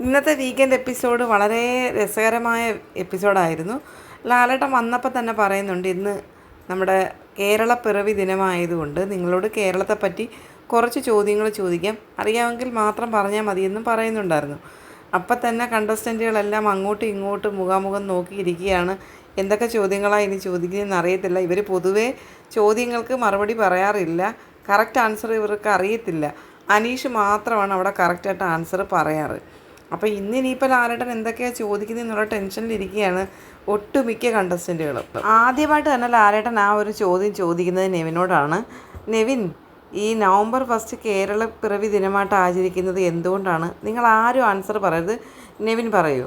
ഇന്നത്തെ weekend episode വളരെ രസകരമായ എപ്പിസോഡായിരുന്നു ലാലേട്ടൻ വന്നപ്പോൾ തന്നെ പറയുന്നുണ്ട് ഇന്ന് നമ്മുടെ കേരള പിറവി ദിനമായതുകൊണ്ട് നിങ്ങളോട് കേരളത്തെ പറ്റി കുറച്ച് ചോദ്യങ്ങൾ ചോദിക്കാം. അറിയാമെങ്കിൽ മാത്രം പറഞ്ഞാൽ മതിയെന്നും പറയുന്നുണ്ടായിരുന്നു. അപ്പം തന്നെ കണ്ടസ്റ്റന്റുകളെല്ലാം അങ്ങോട്ടും ഇങ്ങോട്ടും മുഖാമുഖം നോക്കിയിരിക്കുകയാണ്. എന്തൊക്കെ ചോദ്യങ്ങളാണ് ഇനി ചോദിക്കുന്നതെന്ന് അറിയത്തില്ല. ഇവർ പൊതുവേ ചോദ്യങ്ങൾക്ക് മറുപടി പറയാറില്ല. കറക്റ്റ് ആൻസർ ഇവർക്ക് അറിയത്തില്ല. അനീഷ് മാത്രമാണ് അവിടെ കറക്റ്റായിട്ട് ആൻസർ പറയാറ്. അപ്പോൾ ഇന്ന് ഇനിയിപ്പോൾ ലാലേട്ടൻ എന്തൊക്കെയാണ് ചോദിക്കുന്നത് എന്നുള്ള ടെൻഷനിലിരിക്കുകയാണ് ഒട്ടുമിക്ക കണ്ടസ്റ്റന്റുകളും ആദ്യമായിട്ട് തന്നെ ലാലേട്ടൻ ആ ഒരു ചോദ്യം ചോദിക്കുന്നത് നെവിനോടാണ്. നെവിൻ ഈ നവംബർ ഫസ്റ്റ് കേരള പിറവി ദിനമായിട്ട് ആചരിക്കുന്നത് എന്തുകൊണ്ടാണ്? നിങ്ങൾ ആരും ആൻസർ പറയരുത്. നെവിൻ പറയൂ.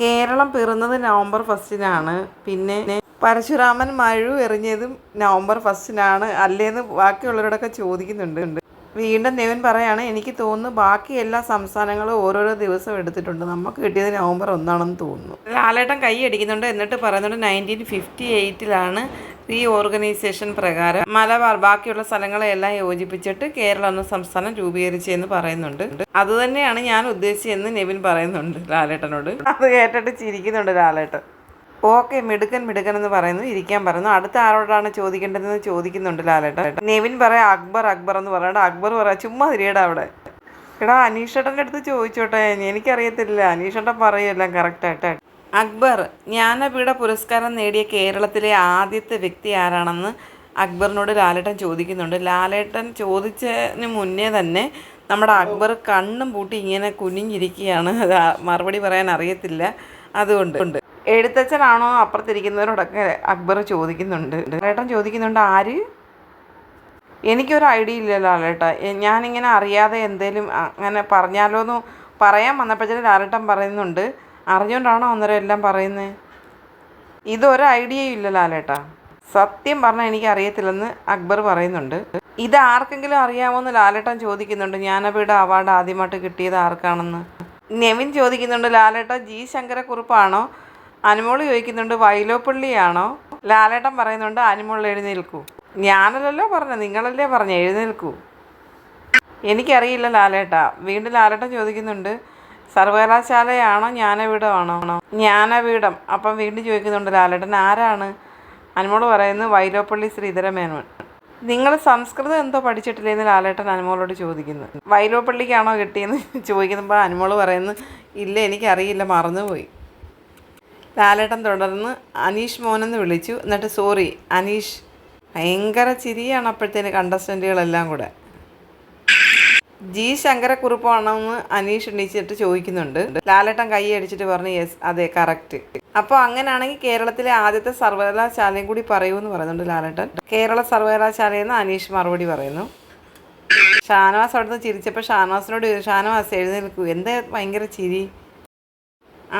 കേരളം പിറന്നത് നവംബർ ഫസ്റ്റിനാണ് പിന്നെ പരശുരാമൻ മഴു എറിഞ്ഞതും നവംബർ ഫസ്റ്റിനാണ് അല്ലേന്ന് ബാക്കിയുള്ളവരോടൊക്കെ ചോദിക്കുന്നുണ്ട്. വീണ്ടും ദേവൻ പറയാണ് എനിക്ക് തോന്നുന്നു ബാക്കി എല്ലാ സംസ്ഥാനങ്ങളും ഓരോരോ ദിവസം എടുത്തിട്ടുണ്ട്. നമുക്ക് കിട്ടിയത് നവംബർ ഒന്നാണെന്ന് തോന്നുന്നു. ലാലേട്ടൻ കൈ അടിക്കുന്നുണ്ട്. എന്നിട്ട് പറയുന്നുണ്ട് നയന്റീൻ ഫിഫ്റ്റി എയ്റ്റിലാണ് റീ ഓർഗനൈസേഷൻ പ്രകാരം മലബാർ ബാക്കിയുള്ള സ്ഥലങ്ങളെല്ലാം യോജിപ്പിച്ചിട്ട് കേരളം എന്ന സംസ്ഥാനം രൂപീകരിച്ചെന്ന് പറയുന്നുണ്ട്. അതുതന്നെയാണ് ഞാൻ ഉദ്ദേശിച്ചതെന്ന് നെവിൻ പറയുന്നുണ്ട് ലാലേട്ടനോട്. അത് കേട്ടിട്ട് ചിരിക്കുന്നുണ്ട് ലാലേട്ടൻ. ഓക്കെ മിടുക്കൻ മിടുക്കൻ എന്ന് പറയുന്നു ഇരിക്കാൻ പറയുന്നു. അടുത്ത ആരോടാണ് ചോദിക്കേണ്ടതെന്ന് ചോദിക്കുന്നുണ്ട് ലാലേട്ടൻ. നെവിൻ പറയാം അക്ബർ അക്ബർ എന്ന് പറയണ്ട അക്ബർ പറയാം ചുമ്മാ തിരിയടാ അവിടെ. എടാ അനീഷേട്ടന്റെ അടുത്ത് ചോദിച്ചോട്ടെ. എനിക്കറിയത്തില്ല. അനീഷേട്ടൻ പറയുമല്ലോ കറക്റ്റായിട്ട് അക്ബർ ജ്ഞാനപീഠ പുരസ്കാരം നേടിയ കേരളത്തിലെ ആദ്യത്തെ വ്യക്തി ആരാണെന്ന് അക്ബറിനോട് ലാലേട്ടൻ ചോദിക്കുന്നുണ്ട്. ലാലേട്ടൻ ചോദിച്ചതിന് മുന്നേ തന്നെ നമ്മുടെ അക്ബർ കണ്ണും പൂട്ടി ഇങ്ങനെ കുനിഞ്ഞിരിക്കുകയാണ്. മറുപടി പറയാൻ അറിയത്തില്ല. അതുകൊണ്ട് എഴുത്തച്ഛനാണോ അപ്പുറത്തിരിക്കുന്നവരോടൊക്കെ അക്ബർ ചോദിക്കുന്നുണ്ട്. ലാലേട്ടൻ ചോദിക്കുന്നുണ്ട് ആര്? എനിക്കൊരു ഐഡിയ ഇല്ല ലാലേട്ട. ഞാനിങ്ങനെ അറിയാതെ എന്തേലും അങ്ങനെ പറഞ്ഞാലോ എന്ന് പറയാൻ വന്നപ്പോഴത്തേക്ക് ലാലേട്ടൻ പറയുന്നുണ്ട് അറിഞ്ഞുകൊണ്ടാണോ അന്നേരം എല്ലാം പറയുന്നത് ഇതൊരു ഐഡിയയും ഇല്ല ലാലേട്ട. സത്യം പറഞ്ഞാൽ എനിക്ക് അറിയത്തില്ലെന്ന് അക്ബർ പറയുന്നുണ്ട്. ഇത് ആർക്കെങ്കിലും അറിയാമോന്ന് ലാലേട്ടൻ ചോദിക്കുന്നുണ്ട് ജ്ഞാനപീഠ അവാർഡ് ആദ്യമായിട്ട് കിട്ടിയത് ആർക്കാണെന്ന്? നെവിൻ ചോദിക്കുന്നുണ്ട് ലാലേട്ട ജി ശങ്കരക്കുറുപ്പാണോ? അനുമോൾ ചോദിക്കുന്നുണ്ട് വൈലോപ്പള്ളിയാണോ ലാലേട്ടൻ പറയുന്നുണ്ട് അനുമോൾ എഴുന്നേൽക്കൂ. ഞാനല്ലല്ലോ പറഞ്ഞത് നിങ്ങളല്ലേ പറഞ്ഞ എഴുന്നേൽക്കൂ. എനിക്കറിയില്ല ലാലേട്ട. വീണ്ടും ലാലേട്ടൻ ചോദിക്കുന്നുണ്ട് സർവകലാശാലയാണോ ജ്ഞാനപീഠമാണോ? ജ്ഞാനപീഠം. അപ്പം വീണ്ടും ചോദിക്കുന്നുണ്ട് ലാലേട്ടൻ ആരാണ്? അനുമോൾ പറയുന്നത് വൈലോപ്പള്ളി ശ്രീധര മേനോൻ നിങ്ങൾ സംസ്കൃതം എന്തോ പഠിച്ചിട്ടില്ലേ എന്ന് ലാലേട്ടൻ അനുമോളോട് ചോദിക്കുന്നു. വൈലോപ്പള്ളിക്കാണോ കിട്ടിയെന്ന്? ചോദിക്കുമ്പോൾ അനുമോൾ പറയുന്നു ഇല്ല എനിക്കറിയില്ല മറന്നുപോയി. ലാലേട്ടൻ തുടർന്ന് അനീഷ് മോനെന്ന് വിളിച്ചു. എന്നിട്ട് സോറി അനീഷ് ഭയങ്കര ചിരിയാണ് അപ്പോഴത്തേന് കണ്ടസ്റ്റന്റുകളെല്ലാം കൂടെ. ജി ശങ്കരക്കുറിപ്പാണെന്ന് അനീഷ് എണീച്ചിട്ട് ചോദിക്കുന്നുണ്ട്. ലാലേട്ടൻ കൈ അടിച്ചിട്ട് പറഞ്ഞു യെസ് അതെ കറക്റ്റ്. അപ്പോൾ അങ്ങനെയാണെങ്കിൽ കേരളത്തിലെ ആദ്യത്തെ സർവകലാശാലയും കൂടി പറയൂ എന്ന് പറയുന്നുണ്ട് ലാലേട്ടൻ. കേരള സർവകലാശാലയെന്ന് അനീഷ് മറുപടി പറയുന്നു. ഷാനവാസ് അവിടുന്ന് ചിരിച്ചപ്പോൾ ഷാനവാസിനോട് ഷാനവാസ് എഴുന്നേൽക്കൂ. എന്താ ഭയങ്കര ചിരി?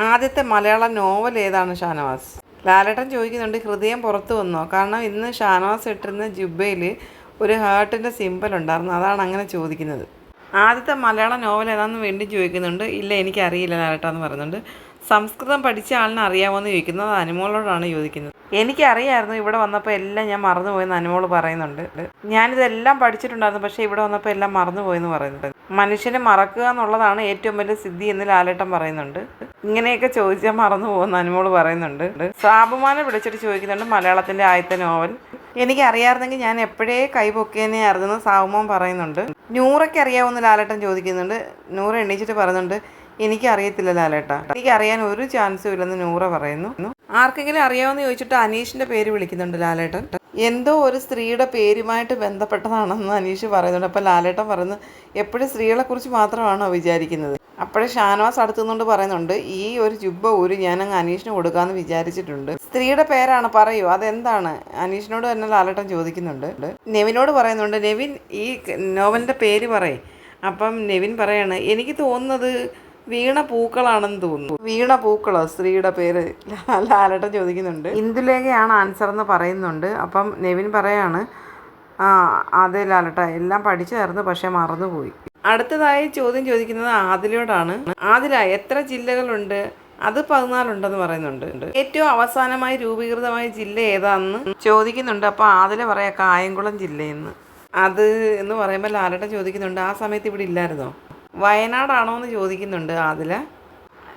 ആദ്യത്തെ മലയാള നോവൽ ഏതാണ് ഷാനവാസ്? ലാലേട്ടൻ ചോദിക്കുന്നുണ്ട് ഹൃദയം പുറത്തു വന്നോ? കാരണം ഇന്ന് ഷാനവാസ് ഇട്ടിരുന്ന ജുബയിൽ ഒരു ഹാർട്ടിന്റെ സിമ്പൽ ഉണ്ടായിരുന്നു അതാണ് അങ്ങനെ ചോദിക്കുന്നത്. ആദ്യത്തെ മലയാള നോവൽ ഏതാണെന്ന് വേണ്ടി ചോദിക്കുന്നുണ്ട് ഇല്ല എനിക്കറിയില്ല ലാലേട്ട എന്ന് പറയുന്നുണ്ട് സംസ്കൃതം പഠിച്ച ആളിനെ അറിയാമോന്ന് ചോദിക്കുന്നത് അനുമോളോടാണ് ചോദിക്കുന്നത്. എനിക്കറിയായിരുന്നു ഇവിടെ വന്നപ്പോൾ എല്ലാം ഞാൻ മറന്നുപോയെന്ന് അനുമോൾ പറയുന്നുണ്ട്. ഞാനിതെല്ലാം പഠിച്ചിട്ടുണ്ടായിരുന്നു പക്ഷേ ഇവിടെ വന്നപ്പോൾ എല്ലാം മറന്നുപോയെന്ന് പറയുന്നുണ്ട്. മനുഷ്യനെ മറക്കുക എന്നുള്ളതാണ് ഏറ്റവും വലിയ സിദ്ധി എന്ന് ലാലേട്ടൻ പറയുന്നുണ്ട്. ഇങ്ങനെയൊക്കെ ചോദിച്ചാൽ മറന്നു പോകുന്ന അനുമോൾ പറയുന്നുണ്ട്. സ്വാഭിമാനം വിളിച്ചിട്ട് ചോദിക്കുന്നുണ്ട് മലയാളത്തിന്റെ ആദ്യത്തെ നോവൽ. എനിക്ക് അറിയാമായിരുന്നെങ്കിൽ ഞാൻ എപ്പോഴേ കൈപൊക്കിയനെ ആയിരുന്നു സാവുമോൻ പറയുന്നുണ്ട്. നൂറയ്ക്ക് അറിയാവുന്ന ലാലേട്ടൻ ചോദിക്കുന്നുണ്ട്. നൂറ എണ്ണീച്ചിട്ട് പറയുന്നുണ്ട്. എനിക്ക് അറിയത്തില്ല ലാലേട്ട. എനിക്ക് അറിയാൻ ഒരു ചാൻസും ഇല്ലെന്ന് നൂറ പറയുന്നു. ആർക്കെങ്കിലും അറിയാമെന്ന് ചോദിച്ചിട്ട് അനീഷിന്റെ പേര് വിളിക്കുന്നുണ്ട് ലാലേട്ടൻ. എന്തോ ഒരു സ്ത്രീയുടെ പേരുമായിട്ട് ബന്ധപ്പെട്ടതാണെന്ന് അനീഷ് പറയുന്നുണ്ട്. അപ്പോൾ ലാലേട്ടൻ പറയുന്നത് എപ്പോഴും സ്ത്രീകളെക്കുറിച്ച് മാത്രമാണോ വിചാരിക്കുന്നത്? അപ്പോഴേ ഷാനവാസ് അടുത്തുനിന്നുകൊണ്ട് പറയുന്നുണ്ട് ഈ ഒരു ജുബ്ബ ഒരു ഞാനങ്ങ് അനീഷിന് കൊടുക്കാമെന്ന് വിചാരിച്ചിട്ടുണ്ട്. സ്ത്രീയുടെ പേരാണ് പറയൂ അതെന്താണ്? അനീഷിനോട് തന്നെ ലാലേട്ടൻ ചോദിക്കുന്നുണ്ട്. നെവിനോട് പറയുന്നുണ്ട് നെവിൻ ഈ നോവലിന്റെ പേര് പറയും. അപ്പം നെവിൻ പറയാണ് എനിക്ക് തോന്നുന്നത് വീണ പൂക്കളാണെന്ന് തോന്നുന്നു. വീണ പൂക്കളോ? സ്ത്രീയുടെ പേര് ലാലട്ടൻ ചോദിക്കുന്നുണ്ട്. ഇന്ദുലേഖയാണ് ആൻസർ എന്ന് പറയുന്നുണ്ട്. അപ്പം നെവിൻ പറയാണ് ആ അതെ ലാലട്ട എല്ലാം പഠിച്ചായിരുന്നു പക്ഷെ മറന്നുപോയി. അടുത്തതായി ചോദ്യം ചോദിക്കുന്നത് ആദിലോടാണ് ആദില എത്ര ജില്ലകളുണ്ട്? അത് പതിനാലുണ്ടെന്ന് പറയുന്നുണ്ട്. ഏറ്റവും അവസാനമായി രൂപീകൃതമായ ജില്ല ഏതാന്ന് ചോദിക്കുന്നുണ്ട്. അപ്പോൾ ആദില പറയാ കായംകുളം ജില്ലയെന്ന്. അത് എന്ന് പറയുമ്പോൾ ലാലട്ടൻ ചോദിക്കുന്നുണ്ട് ആ സമയത്ത് ഇവിടെ ഇല്ലായിരുന്നോ? വയനാടാണോ എന്ന് ചോദിക്കുന്നുണ്ട് അതിൽ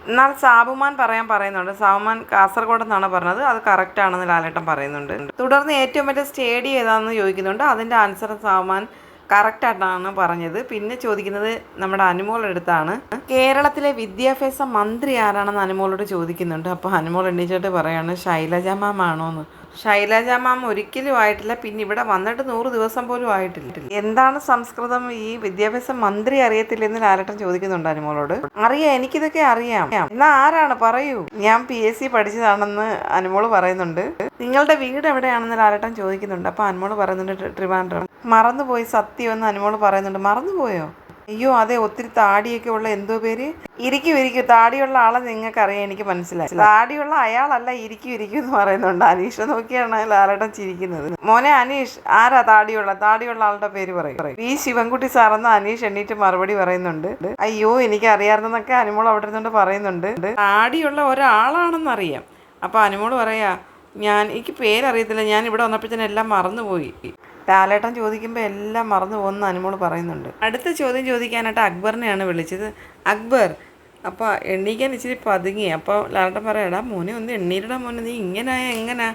എന്നാൽ സാബുമാൻ പറയാൻ പറയുന്നുണ്ട്. സാബുമാൻ കാസർഗോഡ് എന്നാണ് പറഞ്ഞത്. അത് കറക്റ്റ് ആണെന്ന് ലാലേട്ടൻ പറയുന്നുണ്ട്. തുടർന്ന് ഏറ്റവും വലിയ സ്റ്റേഡിയം ഏതാണെന്ന് ചോദിക്കുന്നുണ്ട്. അതിന്റെ ആൻസർ സാബുമാൻ കറക്റ്റായിട്ടാണ് പറഞ്ഞത്. പിന്നെ ചോദിക്കുന്നത് നമ്മുടെ അനുമോൾ അടുത്താണ്. കേരളത്തിലെ വിദ്യാഭ്യാസ മന്ത്രി ആരാണെന്ന് അനുമോളോട് ചോദിക്കുന്നുണ്ട്. അപ്പോൾ അനുമോൾ എണ്ണീച്ചിട്ട് പറയാണ് ശൈലജ മാം ആണോന്ന് ശൈലജ മാം ഒരിക്കലും ആയിട്ടില്ല. പിന്നെ ഇവിടെ വന്നിട്ട് നൂറ് ദിവസം പോലും ആയിട്ടില്ല. എന്താണ് സംസ്കൃതം? ഈ വിദ്യാഭ്യാസ മന്ത്രി അറിയത്തില്ലെന്ന് ലാലട്ടൻ ചോദിക്കുന്നുണ്ട് അനുമോളോട്. അറിയാം എനിക്കിതൊക്കെ അറിയാം. എന്നാ ആരാണ്? പറയൂ. ഞാൻ പി എസ് സി പഠിച്ചതാണെന്ന് അനുമോൾ പറയുന്നുണ്ട്. നിങ്ങളുടെ വീട് എവിടെയാണെന്ന് ലാലട്ടൻ ചോദിക്കുന്നുണ്ട്. അപ്പൊ അനുമോൾ പറയുന്നുണ്ട് ട്രി- ട്രിവാൻഡ്രം. മറന്നുപോയി സത്യം എന്ന് അനുമോൾ പറയുന്നുണ്ട്. മറന്നുപോയോ? അയ്യോ അതെ ഒത്തിരി താടിയൊക്കെ ഉള്ള എന്തോ പേര്? ഇരിക്കും ഇരിക്കും. താടിയുള്ള ആളെ നിങ്ങൾക്കറിയാം എനിക്ക് മനസ്സിലായി താടിയുള്ള അയാളല്ല ഇരിക്കും ഇരിക്കും എന്ന് പറയുന്നുണ്ട്. അനീഷ് നോക്കിയാണ് ലാലേട്ടൻ ചിരിക്കുന്നത്. മോനെ അനീഷ് ആരാ താടിയുള്ള? താടിയുള്ള ആളുടെ പേര് പറയും. വി ശിവൻകുട്ടി സാറെന്ന് അനീഷ് എണ്ണീറ്റ് മറുപടി പറയുന്നുണ്ട്. അയ്യോ എനിക്ക് അറിയാറുന്നൊക്കെ അനുമോൾ അവിടെ ഇരുന്നുകൊണ്ട് പറയുന്നുണ്ട്. താടിയുള്ള ഒരാളാണെന്നറിയാം. അപ്പോൾ അനുമോൾ പറയാ ഞാൻ എനിക്ക് പേരറിയത്തില്ല. ഞാൻ ഇവിടെ വന്നപ്പോൾ തന്നെ എല്ലാം മറന്നുപോയി. ലാലേട്ടൻ ചോദിക്കുമ്പോൾ എല്ലാം മറന്നു പോകുന്ന അനുമോൾ പറയുന്നുണ്ട്. അടുത്ത ചോദ്യം ചോദിക്കാനായിട്ട് അക്ബറിനെയാണ് വിളിച്ചത്. അക്ബർ അപ്പോൾ എണ്ണീക്കാൻ ഇച്ചിരി പതുങ്ങി. അപ്പോൾ ലാലേട്ടൻ പറയാടാ മോനെ ഒന്ന് എണ്ണീരടാ മോനെ നീ ഇങ്ങനായ എങ്ങനാ?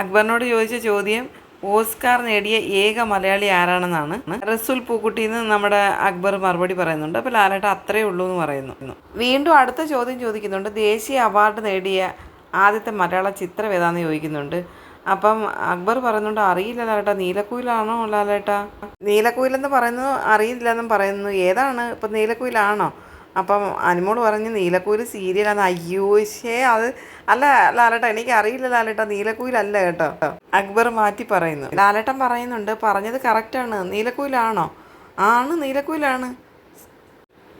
അക്ബറിനോട് ചോദിച്ച ചോദ്യം ഓസ്കാർ നേടിയ ഏക മലയാളി ആരാണെന്നാണ്? റസുൽ പൂക്കുട്ടി എന്ന് നമ്മുടെ അക്ബർ മറുപടി പറയുന്നുണ്ട്. അപ്പോൾ ലാലേട്ടൻ അത്രയേ ഉള്ളൂ എന്ന് പറയുന്നു. വീണ്ടും അടുത്ത ചോദ്യം ചോദിക്കുന്നുണ്ട് ദേശീയ അവാർഡ് നേടിയ ആദ്യത്തെ മലയാള ചിത്രം ഏതാണെന്ന് ചോദിക്കുന്നുണ്ട്. അപ്പം അക്ബർ പറയുന്നുണ്ട് അറിയില്ല ലാലേട്ടാ നീലക്കുയിലാണോ ലാലേട്ടാ? നീലക്കുയിലെന്ന് പറയുന്നു അറിയില്ലെന്നും പറയുന്നു. ഏതാണ്? ഇപ്പം നീലക്കുയിലാണോ? അപ്പം അനുമോൾ പറഞ്ഞു നീലക്കുയിൽ സീരിയലാണ്. അയ്യോ ശേ അത് അല്ല ലാലേട്ട എനിക്ക് അറിയില്ല ലാലേട്ട നീലക്കുയിലല്ല കേട്ടോ. അക്ബർ മാറ്റി പറയുന്നു. ലാലേട്ടൻ പറയുന്നുണ്ട് പറഞ്ഞത് കറക്റ്റാണ്. നീലക്കുയിലാണോ? ആണ് നീലക്കുയിലാണ്.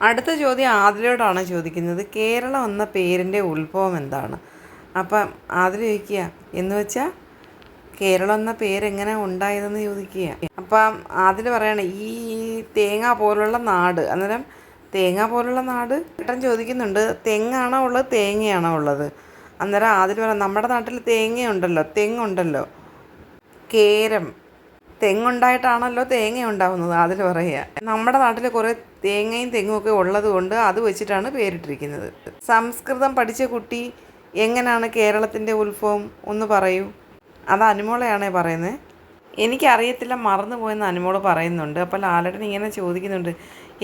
അടുത്ത ചോദ്യം ആദിലോടാണ് ചോദിക്കുന്നത് കേരളം എന്ന പേരിന്റെ ഉത്ഭവം എന്താണ്? അപ്പം ആദിൽ ചോദിക്കുക എന്ന് വെച്ചാൽ കേരളം എന്ന പേര് എങ്ങനെ ഉണ്ടായതെന്ന് ചോദിക്കുക അപ്പം അതിൽ പറയണ ഈ തേങ്ങ പോലുള്ള നാട് അന്നേരം തേങ്ങ പോലുള്ള നാട് ഏട്ടൻ ചോദിക്കുന്നുണ്ട് തെങ്ങാണോ ഉള്ളത് തേങ്ങയാണോ ഉള്ളത്? അന്നേരം അതിൽ പറയാം നമ്മുടെ നാട്ടിൽ തേങ്ങയുണ്ടല്ലോ തെങ്ങുണ്ടല്ലോ. കേരം തെങ്ങുണ്ടായിട്ടാണല്ലോ തേങ്ങ ഉണ്ടാവുന്നത് അതിൽ പറയുക. നമ്മുടെ നാട്ടിൽ കുറേ തേങ്ങയും തെങ്ങും ഒക്കെ ഉള്ളത് കൊണ്ട് അത് വെച്ചിട്ടാണ് പേരിട്ടിരിക്കുന്നത്. സംസ്കൃതം പഠിച്ച കുട്ടി എങ്ങനെയാണ് കേരളത്തിന്റെ ഉത്ഭവം? ഒന്ന് പറയൂ. അത് അനുമോളയാണേ പറയുന്നത് എനിക്കറിയത്തില്ല മറന്നു പോയെന്ന് അനുമോൾ പറയുന്നുണ്ട്. അപ്പോൾ ലാലേട്ടൻ ഇങ്ങനെ ചോദിക്കുന്നുണ്ട്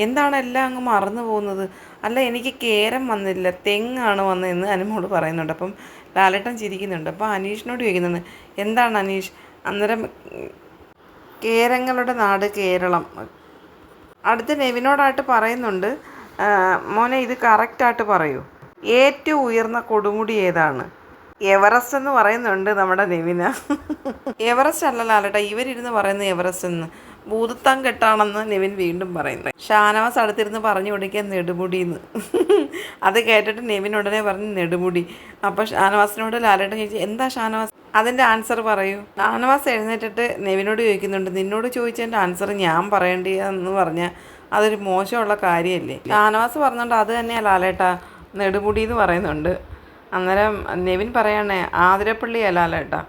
എന്താണ് എല്ലാം അങ്ങ് മറന്നു പോകുന്നത്? അല്ല എനിക്ക് കേരം വന്നില്ല തെങ്ങാണ് വന്നതെന്ന് അനുമോൾ പറയുന്നുണ്ട്. അപ്പം ലാലേട്ടൻ ചിരിക്കുന്നുണ്ട്. അപ്പോൾ അനീഷിനോട് ചോദിക്കുന്നുണ്ട് എന്താണ് അനീഷ്? അന്നേരം കേരങ്ങളുടെ നാട് കേരളം. അടുത്ത നെവിനോടായിട്ട് പറയുന്നുണ്ട് മോനെ ഇത് കറക്റ്റായിട്ട് പറയൂ. ഏറ്റവും ഉയർന്ന കൊടുമുടി ഏതാണ്? എവറസ്റ്റ് എന്ന് പറയുന്നുണ്ട് നമ്മുടെ നിവിന. എവറസ്റ്റ് അല്ല ലാലേട്ടാ ഇവരിരുന്ന് പറയുന്ന എവറസ്റ്റ് എന്ന്. ഭൂതത്താൻ കെട്ടാണെന്ന് നിവിൻ വീണ്ടും പറയുന്നത് ഷാനവാസ് അടുത്തിരുന്ന് പറഞ്ഞു കൊടുക്കാൻ നെടുമുടിയെന്ന് അത് കേട്ടിട്ട് നിവിൻ ഉടനെ പറഞ്ഞു നെടുമുടി. അപ്പോൾ ഷാനവാസിനോട് ലാലേട്ടൻ ചോദിച്ചു എന്താ ഷാനവാസ്? അതിന്റെ ആൻസർ പറയൂ. ഷാനവാസ് എഴുന്നേറ്റിട്ട് നിവിനോട് ചോദിക്കുന്നുണ്ട് നിന്നോട് ചോദിച്ചതിന്റെ ആൻസർ ഞാൻ പറയേണ്ടിയെന്ന് പറഞ്ഞാൽ അതൊരു മോശമുള്ള കാര്യമല്ലേ? ഷാനവാസ് പറഞ്ഞുകൊണ്ട് അത് തന്നെയാ ലാലേട്ട നെടുമുടി എന്ന് പറയുന്നുണ്ട്. അന്നേരം നെവിൻ പറയണേ ആതിരപ്പള്ളിയാ ലാലേട്ടാ.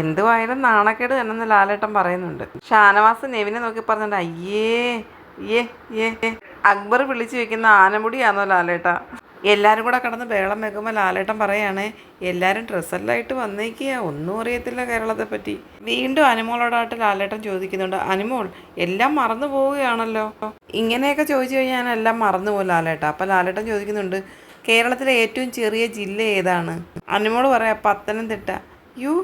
എന്തുവായാലും നാണക്കേട് തന്നെന്ന് ലാലേട്ടൻ പറയുന്നുണ്ട്. ഷാനവാസ് നെവിനെ നോക്കി പറഞ്ഞിട്ട് അയ്യേ ഏ ഏ. അക്ബർ വിളിച്ചു വെക്കുന്ന ആനമുടിയാണോ ലാലേട്ട? എല്ലാവരും കൂടെ കടന്ന് ബേളം വെക്കുമ്പോൾ ലാലേട്ടൻ പറയുകയാണേ എല്ലാവരും ഡ്രസ്സെല്ലായിട്ട് വന്നേക്കുക ഒന്നും അറിയത്തില്ല കേരളത്തെ പറ്റി വീണ്ടും അനുമോളോടായിട്ട് ലാലേട്ടൻ ചോദിക്കുന്നുണ്ട് അനുമോൾ എല്ലാം മറന്നു പോവുകയാണല്ലോ? ഇങ്ങനെയൊക്കെ ചോദിച്ചു കഴിഞ്ഞാൽ എല്ലാം മറന്നു പോകും ലാലേട്ട. അപ്പം ലാലേട്ടൻ ചോദിക്കുന്നുണ്ട് കേരളത്തിലെ ഏറ്റവും ചെറിയ ജില്ല ഏതാണ്? അനുമോൾ പറയാം പത്തനംതിട്ട. യു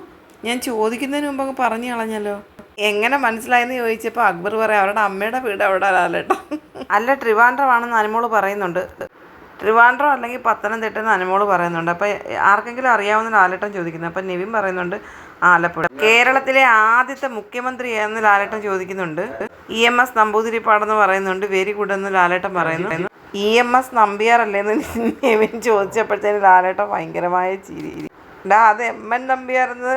ഞാൻ ചോദിക്കുന്നതിന് മുമ്പ് അങ്ങ് പറഞ്ഞു കളഞ്ഞല്ലോ. എങ്ങനെ മനസ്സിലായെന്ന് ചോദിച്ചപ്പോൾ അക്ബർ പറയാം അവരുടെ അമ്മയുടെ വീട് അവിടെ ലാലേട്ടാ അല്ല ട്രിവാൻഡ്രമാണെന്ന് അനുമോൾ പറയുന്നുണ്ട്. ട്രിവാൻഡ്രം അല്ലെങ്കിൽ പത്തനംതിട്ട എന്ന് അനുമോൾ പറയുന്നുണ്ട്. അപ്പോൾ ആർക്കെങ്കിലും അറിയാവുന്ന ലാലേട്ടൻ ചോദിക്കുന്നു. അപ്പം നിവിൻ പറയുന്നുണ്ട് ആലപ്പുഴ. കേരളത്തിലെ ആദ്യത്തെ മുഖ്യമന്ത്രി എന്ന് ലാലേട്ടൻ ചോദിക്കുന്നുണ്ട്. ഇ എം എസ് നമ്പൂതിരിപ്പാടെന്ന് പറയുന്നുണ്ട് വെരി ഗുഡ് എന്ന് ലാലേട്ടൻ പറയുന്നു. ഇ എം എസ് നമ്പ്യാറല്ലേന്ന് നിവിൻ ചോദിച്ചപ്പോഴത്തേന് ലാലേട്ടൻ ഭയങ്കരമായ ചിരി. ഡാ അത് എം എൻ നമ്പ്യാരെന്ന്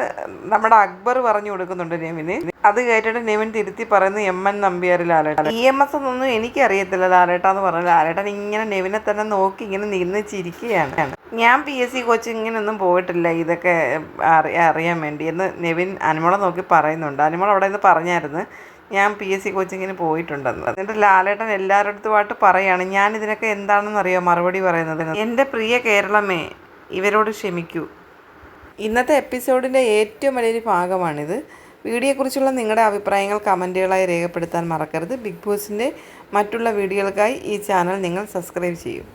നമ്മുടെ അക്ബർ പറഞ്ഞു കൊടുക്കുന്നുണ്ട് നെവിന്. അത് കേട്ടിട്ട് നെവിൻ തിരുത്തി പറയുന്നു M N Nambiar Lalettan. E M S എന്നൊന്നും എനിക്കറിയത്തില്ല ലാലേട്ടാന്ന് പറഞ്ഞു. ലാലേട്ടൻ ഇങ്ങനെ നെവിനെ തന്നെ നോക്കി ഇങ്ങനെ നിന്ന് ചിരിക്കുകയാണ്. ഞാൻ പി എസ് സി കോച്ചിങ്ങിനൊന്നും പോയിട്ടില്ല. ഇതൊക്കെ അറിയാൻ വേണ്ടി എന്ന് നെവിൻ അനുമോളെ നോക്കി പറയുന്നുണ്ട്. അനുമോൾ അവിടെ നിന്ന് പറഞ്ഞായിരുന്നു. ഞാൻ പി എസ് സി കോച്ചിങ്ങിന് പോയിട്ടുണ്ടെന്ന്. എന്നിട്ട് ലാലേട്ടൻ എല്ലാവരുടെ പറയാണ്. ഞാൻ ഇതിനൊക്കെ എന്താണെന്ന് അറിയോ മറുപടി പറയുന്നത്? എന്റെ പ്രിയ കേരളമേ ഇവരോട് ക്ഷമിക്കൂ. ഇന്നത്തെ എപ്പിസോഡിന്റെ ഏറ്റവും വലിയൊരു ഭാഗമാണിത്. വീഡിയോയെക്കുറിച്ചുള്ള നിങ്ങളുടെ അഭിപ്രായങ്ങൾ കമന്റുകളായി രേഖപ്പെടുത്താൻ മറക്കരുത്. ബിഗ് ബോസിന്റെ മറ്റുള്ള വീഡിയോകൾക്കായി ഈ ചാനൽ നിങ്ങൾ സബ്സ്ക്രൈബ് ചെയ്യും.